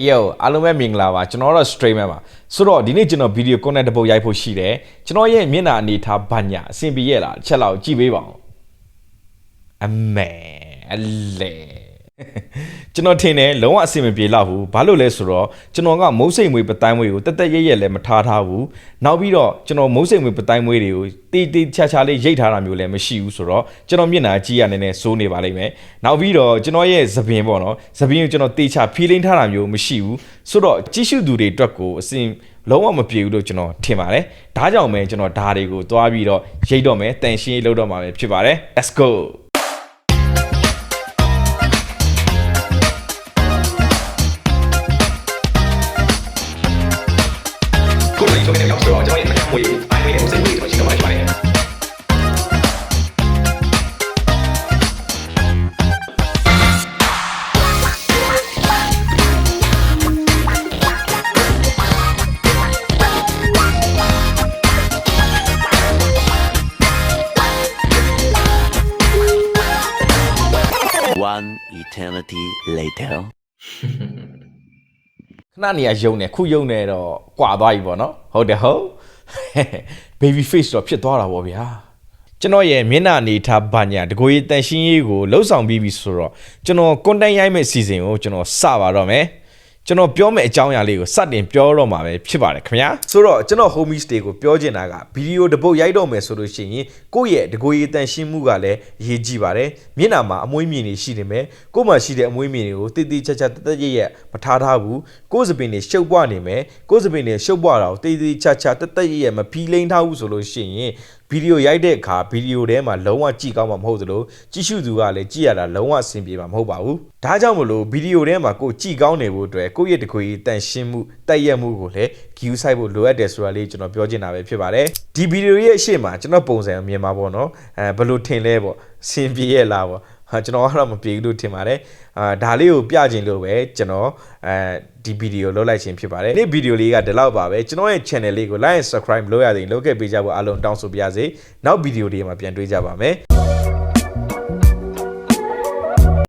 အေးယောအားလုံးပဲမင်္ဂလာပါကျွန်တော်တော့ streamer ပါဆိုတော့ဒီနေ့ကျွန်တော် video content တစ်ပုတ်ရိုက်ဖို့ရှိတယ်ကျွန်တော်ရဲ့မျက်နှာအနေထားဘာညာအဆင်ပြေရဲ့လားတစ်ချက်လောက်ကြည့်ပေးပါဦးအမေအလေ ကျွန်တော်ထင်တယ်လုံးဝအဆင်မပြေတော့ဘူးဘာလို့လဲဆိုတော့ကျွန်တော်ကမုတ်စိတ်မွေးပတိုင်းမွေးကိုတက်တက်ရဲရဲလည်းမထားထားဘူးနောက်ပြီးတော့ကျွန်တော်မုတ်စိတ်မွေးပတိုင်းမွေးတွေကိုတီတီချာချာလေးရိတ်ထားတာမျိုးလည်းမရှိဘူးဆိုတော့ကျွန်တော်မျက်နှာကြည့်ရနေနေစိုးနေပါလိမ့်မယ်နောက်ပြီးတော့ကျွန်တော်ရဲ့သပင်ပေါ့နော်သပင်ကိုကျွန်တော်တေချာဖီလင်းထားတာမျိုးမရှိဘူးဆိုတော့ကြည့်ရှုသူတွေအတွက်ကိုအစင်လုံးဝမပြေဘူးလို့ကျွန်တော်ထင်ပါတယ်ဒါကြောင့်ပဲကျွန်တော်ဓာတွေကိုသွားပြီးတော့ရိတ်တော့မယ်တန်ရှင်းရေးလုပ်တော့မှာပဲဖြစ်ပါတယ် let's go ကျွန်တော်ရဲ့မထမွေးအိုင်ဝေးနဲ့စိတ်ဝေးဆိုတော့ရှိတော့ပါလိမ့်မယ် One eternity later. ခဏနေရယုံနေခုယုံနေတော့ကွာသွားပြီပေါ့နော်ဟုတ်တယ်ဟုတ် baby face တော့ဖြစ်သွားတာပေါ့ဗျာကျွန်တော်ရဲ့မျက်နှာအနေထားဘာညာတကိုယ်ရေးတန်ရှင်းရေးကိုလှုပ်ဆောင်ပြီးပြီဆိုတော့ကျွန်တော် content ရိုက်မဲ့ season ကိုကျွန်တော်စပါတော့မယ် ကျွန်တော်ပြောမယ့်အကြောင်းအရာလေးကိုစတင်ပြောတော့မှာပဲဖြစ်ပါတယ်ခင်ဗျာဆိုတော့ကျွန်တော် homie stay ကိုပြောချင်တာကဗီဒီယိုတစ်ပုတ်ရိုက်တော့မယ်ဆိုလို့ရှိရင်ကိုယ့်ရဲ့တကိုယ်ရေးတန်ရှင်းမှုကလည်းအရေးကြီးပါတယ်မျက်နှာမှာအမွှေးမြင်တွေရှိနေမယ်ကိုယ့်မှာရှိတဲ့အမွှေးမြင်တွေကိုတိတိကျကျတသက်ရရမထားထားဘူးကိုယ့်စပင်တွေရှုပ်ပွားနေမယ်ကိုယ့်စပင်တွေရှုပ်ပွားတာကိုတိတိကျကျတသက်ရရမဖီးလိမ့်ထားဘူးဆိုလို့ရှိရင်ဗီဒီယိုရိုက်တဲ့အခါဗီဒီယိုထဲမှာလုံးဝကြည့်ကောင်းမှာမဟုတ်သလိုကြည့်ရှုသူကလည်းကြည့်ရတာလုံးဝအဆင်ပြေမှာမဟုတ်ပါဘူးဒါကြောင့်မလို့ဗီဒီယိုထဲမှာကိုကြည့်ကောင်းနေဖို့အတွက်ကိုယ့်ရဲ့တခွေတန်ရှင်းမှုတိုက်ရက်မှုကိုလည်း view site ဖို့လိုအပ်တယ်ဆိုတာလေးကျွန်တော်ပြောချင်တာပဲဖြစ်ပါတယ်ဒီဗီဒီယိုရဲ့အရှိမကျွန်တော်ပုံစံကိုမြင်ပါပေါ့နော်အဲဘယ်လိုထင်လဲပေါ့အဆင်ပြေရဲ့လားပေါ့ဟာ ကျွန်တော်ကတော့မပြေဘူးလို့ထင်ပါတယ်အာဒါလေးကိုပြချင်လို့ပဲကျွန်တော်အဲဒီဗီဒီယိုလုပ်လိုက်ခြင်းဖြစ်ပါတယ်ဒီဗီဒီယိုလေးကဒီလောက်ပါပဲကျွန်တော်ရဲ့ channel လေးကို like and subscribe လုပ်ရတဲ့လုပ်ခဲ့ပေးကြဖို့အားလုံးတောင်းဆိုပါရစေနောက်ဗီဒီယိုတွေမှာပြန်တွေ့ကြပါမယ်